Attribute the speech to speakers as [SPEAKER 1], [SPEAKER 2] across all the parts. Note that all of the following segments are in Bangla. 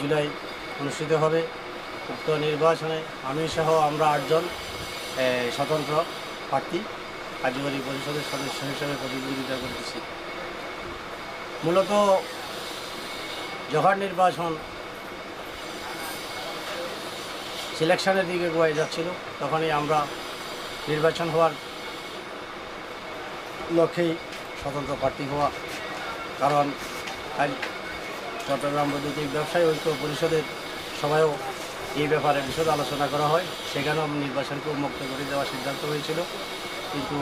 [SPEAKER 1] জুলাই অনুষ্ঠিত হবে। উক্ত নির্বাচনে আমি সহ আমরা আটজন স্বতন্ত্র প্রার্থী, কার্যকরী পরিষদের সদস্য হিসেবে প্রতিদ্বন্দ্বিতা করতেছি। মূলত যখন নির্বাচন সিলেকশনের দিকে গোয়ায় যাচ্ছিল, তখনই আমরা নির্বাচন হওয়ার লক্ষ্যেই স্বতন্ত্র প্রার্থী হওয়া। কারণ চট্টগ্রাম বৈদ্যুতিক ব্যবসায়ী ঐক্য পরিষদের সভায়ও এই ব্যাপারে বিশদ আলোচনা করা হয়। সেখানেও নির্বাচনকে উন্মুক্ত করে দেওয়ার সিদ্ধান্ত হয়েছিল। কিন্তু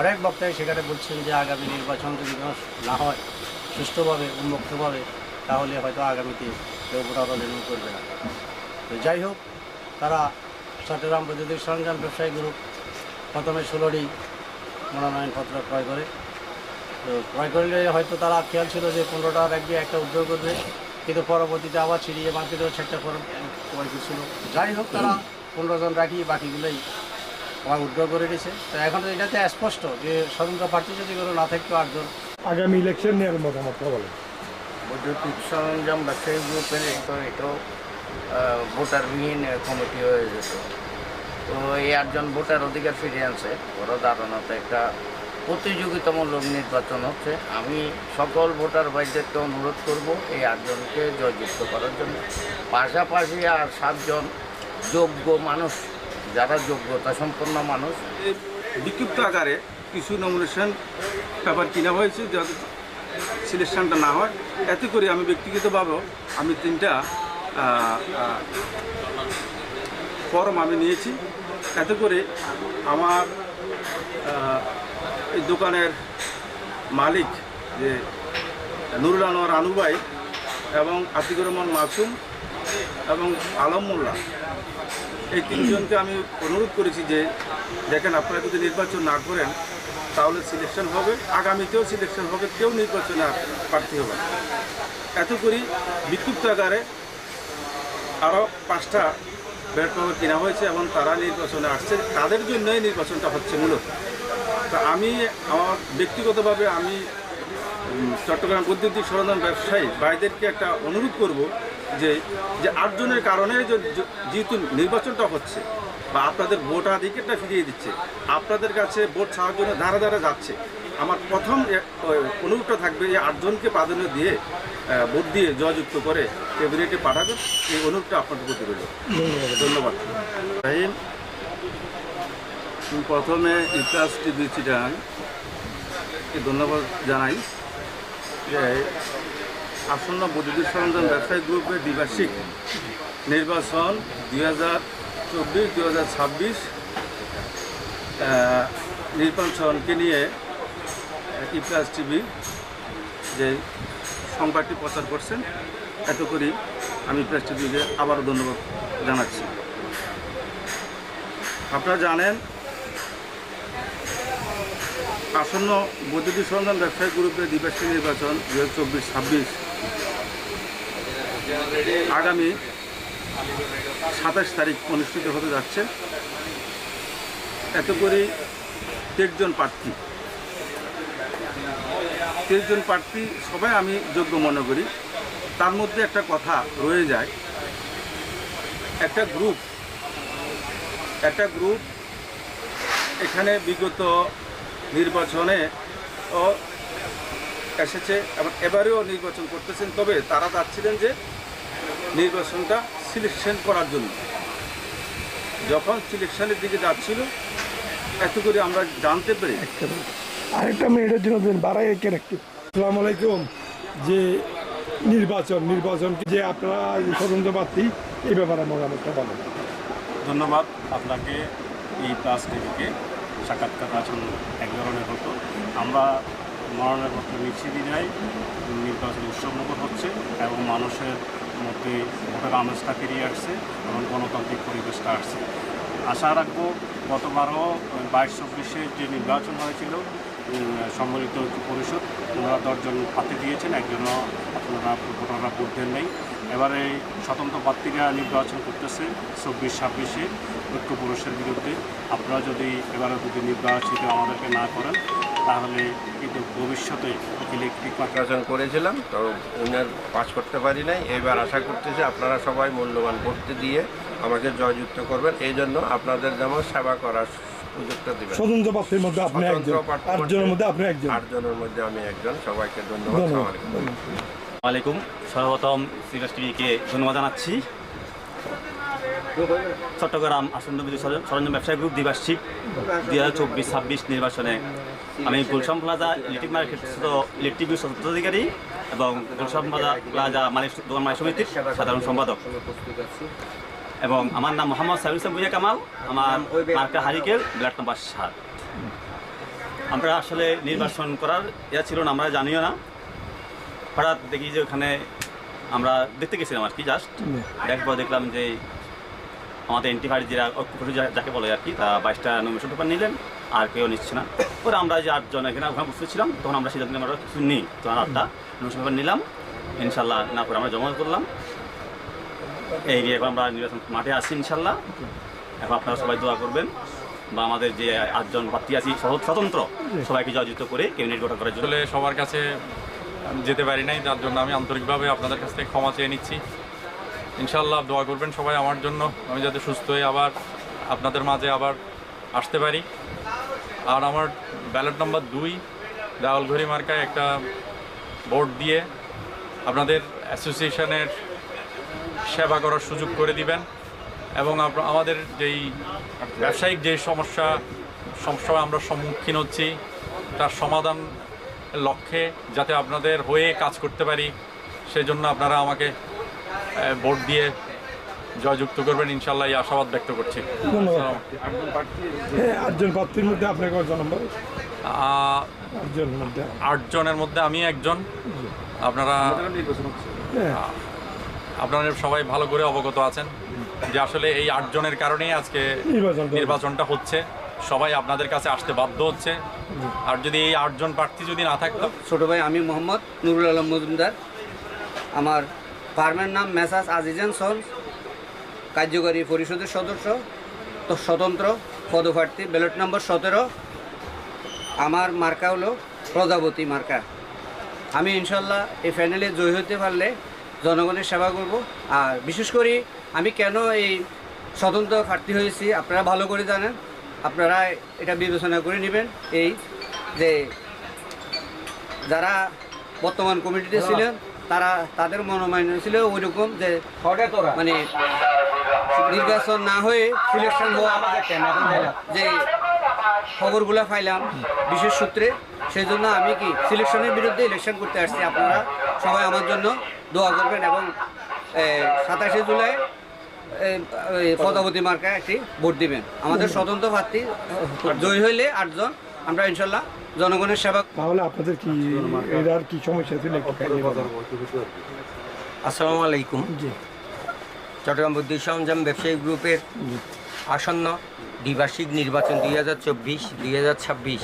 [SPEAKER 1] অনেক বক্তাই সেখানে বলছেন যে আগামী নির্বাচন যদি না হয়, সুষ্ঠুভাবে, উন্মুক্তভাবে, তাহলে হয়তো আগামীতে কেউ ভোটার রিনিউ করবে না। তো যাই হোক, তারা চট্টগ্রাম বৈদ্যুতিক সরঞ্জাম ব্যবসায়ী গ্রুপ প্রথমে ষোলোটি মনোনয়নপত্র ক্রয় করে। তো ক্রয় করলে হয়তো তারা খেয়াল ছিল যে পনেরোটা রাখবে একটা উদ্যোগ করবে কিন্তু পরবর্তীতে আবার ছিঁড়িয়ে ছিড়িয়ে বাকিতেও সেটা ক্রয় করছিল যাই হোক তারা পনেরো জন রাখি বাকিগুলোই আমার উদ্যোগ করে দিয়েছে তো এখন তো এটাতে স্পষ্ট যে স্বতন্ত্র প্রার্থী যদি কোনো না থাকতো আটজন।
[SPEAKER 2] আগামী ইলেকশন নিয়ে মতামতটা বলেন।
[SPEAKER 3] বৈদ্যুতিক সরঞ্জাম ব্যবসায়ী গ্রুপের তো এটাও ভোটারবিহীন কমিটি হয়ে যেত তো এই আটজন ভোটার অধিকার ফিরিয়ে আনছে। ওরা ধারণাত একটা প্রতিযোগিতামূলক নির্বাচন হচ্ছে। আমি সকল ভোটার ভাইদেরকে অনুরোধ করব এই আটজনকে জয়যুক্ত করার জন্য। পাশাপাশি আর সাতজন যোগ্য মানুষ, যারা যোগ্যতা সম্পন্ন মানুষ।
[SPEAKER 4] বিক্ষিপ্ত আকারে কিছু নমিনেশন পেপার কিনা হয়েছে, যাতে সিলেকশনটা না হয়। এতে করে আমি ব্যক্তিগতভাবেও আমি তিনটা ফর্ম আমি নিয়েছি। এতে করে আমার এই দোকানের মালিক যে নুরুল আনোয়ার আনুবাই এবং আতিকুর রহমান মাসুম এবং আলম মোল্লা, এই তিনজনকে আমি অনুরোধ করেছি যে দেখেন আপনারা যদি নির্বাচন না করেন, তাহলে সিলেকশন হবে, আগামীতেও সিলেকশন হবে, কেউ নির্বাচনে প্রার্থী হবে। এত করি বিক্ষিপ্ত আকারে আরও পাঁচটা ব্যাট কেনা হয়েছে এবং তারা নির্বাচনে আসছে তাদের জন্যই নির্বাচনটা হচ্ছে মূলত তো আমি আমার ব্যক্তিগতভাবে আমি চট্টগ্রাম বৈদ্যুতিক সরঞ্জাম ব্যবসায়ী ভাইদেরকে একটা অনুরোধ করব যে যে আটজনের কারণে যেহেতু নির্বাচনটা হচ্ছে বা আপনাদের ভোটাধিকারটা ফিরিয়ে দিচ্ছে আপনাদের কাছে ভোট ছাড়ার জন্য ধারা ধারা যাচ্ছে আমার প্রথম অনুরোধটা থাকবে যে আটজনকে প্রাধান্য দিয়ে ভোট দিয়ে জয়যুক্ত করে ক্যাবিনেটে পাঠাবেন এই অনুরোধটা আপনাদের প্রতি রইল। ধন্যবাদ। প্রথমে ইতিহাস টিভি চিটাং ধন্যবাদ জানাই। যে আসন্ন বৈদ্যুতিক সরঞ্জাম ব্যবসায়ী গ্রুপের দ্বিবার্ষিক নির্বাচন দুই হাজার চব্বিশ, দুই হাজার ছাব্বিশ নির্বাচনকে নিয়ে ইতিহাস টিভি যে সংবাদটি প্রচার করছেন, এত করি আমি প্রেস টিভিকে আবারও ধন্যবাদ জানাচ্ছি। আপনারা জানেন আসন্ন বৈদ্যুতিক সরঞ্জাম ব্যবসায়ী গ্রুপের দ্বিবার্ষিক নির্বাচন দু হাজার চব্বিশ, ছাব্বিশ। আগামী সাতাশ তারিখ অনুষ্ঠিত হতে যাচ্ছে। এত করে তেরজন প্রার্থী। তেরজন প্রার্থী সবাই আমি যোগ্য মনে করি। তার মধ্যে একটা কথা রয়ে যায়। একটা গ্রুপ একটা গ্রুপ এখানে বিগত নির্বাচনে ও এসেছে এবং এবারেও নির্বাচন করতেছেন। তবে তারা চাচ্ছিলেন যে নির্বাচনটা সিলেকশন করার জন্য। যখন সিলেকশনের দিকে যাচ্ছিল এত করে আমরা জানতে পেরে।
[SPEAKER 2] আরেকটা মেয়েটার জন্য বাড়াই একের একটু। আসসালামু আলাইকুম। যে নির্বাচন নির্বাচন যে আপনারা স্বতন্ত্র প্রার্থী এই ব্যাপারে মতামতটা বলেন।
[SPEAKER 5] ধন্যবাদ আপনাকে এই প্লাস টিভিকে। সাক্ষাৎকার আসন এক ধরনের হতো। আমরা মরণের পত্র মিছিল যাই নির্বাচন উৎসবমুখর হচ্ছে এবং মানুষের মধ্যে ভোটের আমেজটা ফিরিয়ে আসছে এবং গণতান্ত্রিক পরিবেশটা আসছে। আশা রাখব গতবারও বাইশ চব্বিশে যে নির্বাচন হয়েছিল সম্মিলিত পরিষদ, ওনারা দশজন হাতে দিয়েছেন, একজনও আপনারা ভোটাররা ভোট দেন নেই। এবারে স্বতন্ত্র প্রার্থীরা নির্বাচন করতেছে চব্বিশ ছাব্বিশে ঐক্য পুরুষের বিরুদ্ধে। আপনারা যদি এবারে যদি নির্বাচিত আমাদেরকে না করেন তাহলে কিন্তু ভবিষ্যতে ইলেকট্রিক
[SPEAKER 6] নির্বাচন করেছিলাম তো উনার পাস করতে পারি নাই। এবার আশা করতেছি আপনারা সবাই মূল্যবান করতে দিয়ে আমাকে জয়যুক্ত করবেন। এই জন্য আপনাদের যেমন সেবা করার সুযোগটা দেবেন।
[SPEAKER 2] স্বতন্ত্র প্রার্থীর মধ্যে আপনি একজন। আটজনের মধ্যে আপনি একজন।
[SPEAKER 6] আটজনের মধ্যে আমি একজন। সবাইকে ধন্যবাদ। আলাইকুম।
[SPEAKER 7] সর্বপ্রথম সিরাজ টিভিকে ধন্যবাদ জানাচ্ছি। চট্টগ্রাম আসন্ন সরঞ্জাম ব্যবসায়ী গ্রুপ দ্বিবার্ষিক দুই হাজার চব্বিশ, ছাব্বিশ নির্বাচনে আমি Gulshan plaza electric market electric স্বতন্ত্র অধিকারী এবং গুলশান প্লাজা প্লাজা মালিক দোকান মালিক সমিতির সাধারণ সম্পাদক। এবং আমার নাম মোহাম্মদ সাহিব ইসলাম ভুইয়া কামাল, আমার মার্কা হারিকেল ব্লাড নাম্বার সাত। আমরা আসলে নির্বাচন করার ইয়া ছিল না, আমরা জানিও না। হঠাৎ দেখি যে ওখানে আমরা দেখতে গেছিলাম আর কি জাস্ট দেখার পর দেখলাম যে আমাদের এন্টিফাইড যারা যাকে বলে আর কি তা বাইশটা নমিনেশন পেপার নিলেন আর কেউ নিচ্ছে না। পরে আমরা যে আটজন এখানে ওখানে বুঝতে ছিলাম তখন আমরা সিদ্ধান্ত আমরা কিছু নিই। তখন আটটা নমিনেশন পেপার নিলাম ইনশাল্লাহ না করে আমরা জমা করলাম। এই নিয়ে এখন আমরা নির্বাচন মাঠে আছি ইনশাল্লাহ। এখন আপনারা সবাই দোয়া করবেন বা আমাদের যে আটজন প্রার্থী আছি সহ- স্বতন্ত্র সবাইকে জয়যুক্ত করে ক্যাবিনেট গঠন করার জন্য।
[SPEAKER 8] সবার কাছে যেতে পারি নাই, যার জন্য আমি আন্তরিকভাবে আপনাদের কাছ থেকে ক্ষমা চেয়ে নিচ্ছি। ইনশাল্লাহ দোয়া করবেন সবাই আমার জন্য, আমি যাতে সুস্থ হয়ে আবার আপনাদের মাঝে আবার আসতে পারি। আর আমার ব্যালট নাম্বার দুই দেওয়াল ঘড়ি মার্কায় একটা ভোট দিয়ে আপনাদের অ্যাসোসিয়েশনের সেবা করার সুযোগ করে দিবেন। এবং আমাদের যেই ব্যবসায়িক যে সমস্যা সমস্যা আমরা সম্মুখীন হচ্ছি, তার সমাধান লক্ষ্যে যাতে আপনাদের হয়ে কাজ করতে পারি সেই জন্য আপনারা আমাকে ভোট দিয়ে জয়যুক্ত করবেন। ইনশাল্লাহ এই আশাবাদ ব্যক্ত করছি।
[SPEAKER 2] আটজন প্রার্থীর মধ্যে নম্বর আটজনের মধ্যে
[SPEAKER 8] আমি একজন। আপনারা আপনারা সবাই ভালো করে অবগত আছেন যে আসলে এই আটজনের কারণেই আজকে
[SPEAKER 2] নির্বাচন
[SPEAKER 8] নির্বাচনটা হচ্ছে। সবাই আপনাদের কাছে আসতে বাধ্য হচ্ছে। আর যদি এই আটজন প্রার্থী যদি না থাকতো?
[SPEAKER 9] ছোট ভাই, আমি মোহাম্মদ নুরুল আলম মজুমদার। আমার ফার্মের নাম মেসাস আজিজান সল কার্যকরী পরিষদের সদস্য, তো স্বতন্ত্র পদপ্রার্থী, ব্যালট নম্বর সতেরো। আমার মার্কা হলো প্রজাপতি মার্কা। আমি ইনশাল্লাহ এই ফাইনালে জয় হতে পারলে জনগণের সেবা করব। আর বিশেষ করে আমি কেন এই স্বতন্ত্র প্রার্থী হয়েছি, আপনারা ভালো করে জানেন। আপনারা এটা বিবেচনা করে নেবেন এই যে যারা বর্তমান কমিটিতে ছিলেন তারা তাদের মনোমান্য ছিল ওইরকম যে মানে নির্বাচন না হয়ে সিলেকশন হওয়া যে খবরগুলো পাইলাম বিশেষ সূত্রে সেই জন্য আমি কি সিলেকশনের বিরুদ্ধে ইলেকশন করতে আসছি। আপনারা সবাই আমার জন্য দোয়া করবেন এবং সাতাশে জুলাই পদাবতী মার্কায় একটি ভোট দিবেন। আমাদের স্বতন্ত্র প্রার্থী জয়ী হইলে আটজন। আমরা ইনশাল্লাহ জনগণের সেবা
[SPEAKER 2] তাহলে আপনাদের কি এটার কি সমস্যা ছিল।
[SPEAKER 10] আসসালামু আলাইকুম।
[SPEAKER 2] জি।
[SPEAKER 10] চট্টগ্রাম বুদ্ধি সরঞ্জাম ব্যবসায়ী গ্রুপের আসন্ন দ্বিবার্ষিক নির্বাচন দুই হাজার চব্বিশ দুই হাজার ছাব্বিশ।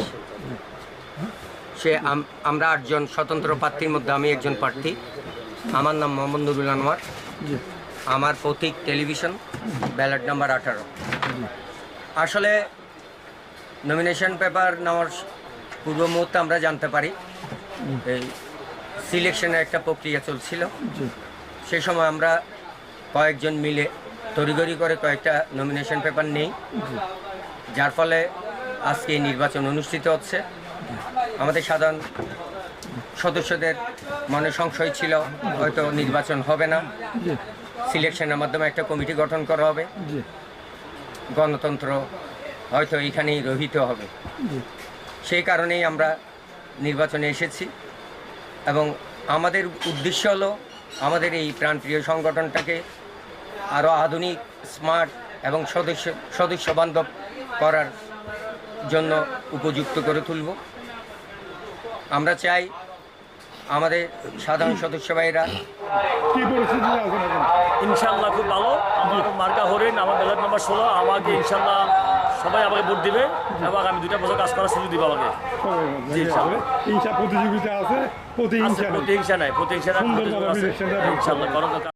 [SPEAKER 10] সে আম- আমরা আটজন স্বতন্ত্র প্রার্থীর মধ্যে আমি একজন প্রার্থী। আমার নাম মোহাম্মদ নুরুল আনোয়ার।
[SPEAKER 2] জি।
[SPEAKER 10] আমার প্রতীক টেলিভিশন ব্যালট নাম্বার আঠারো। আসলে নমিনেশন পেপার নেওয়ার পূর্ব মুহূর্তে আমরা জানতে পারি এই সিলেকশনের একটা প্রক্রিয়া চলছিল। সেই সময় আমরা কয়েকজন মিলে তড়িঘড়ি করে কয়েকটা নমিনেশন পেপার নেই। যার ফলে আজকে এই নির্বাচন অনুষ্ঠিত হচ্ছে। আমাদের সাধারণ সদস্যদের মনে সংশয় ছিল হয়তো নির্বাচন হবে না। সিলেকশনের মাধ্যমে একটা কমিটি গঠন করা হবে। গণতন্ত্র হয়তো এইখানেই রহিত হবে। সেই কারণেই আমরা নির্বাচনে এসেছি এবং আমাদের উদ্দেশ্য হলো আমাদের এই প্রাণপ্রিয় সংগঠনটাকে আরও আধুনিক স্মার্ট এবং সদস্য সদস্য বান্ধব করার জন্য উপযুক্ত করে তুলব। আমরা চাই আমাদের সাধারণ সদস্য ভাইরা
[SPEAKER 2] কি পরিস্থিতি
[SPEAKER 11] ইনশাল্লাহ খুব ভালো। আমার মার্কা হরেন আমার ব্যালট নাম্বার ষোলো। আমাকে ইনশাল্লাহ সবাই আমাকে ভোট দিবে এবং আমি দুটা বছর কাজ করার সুযোগ দিব আমাকে।
[SPEAKER 2] প্রতিযোগিতা আছে প্রতি হিংসা
[SPEAKER 11] প্রতিহিংসা নাই প্রতিহিংসা নাই। ইনশাল্লাহ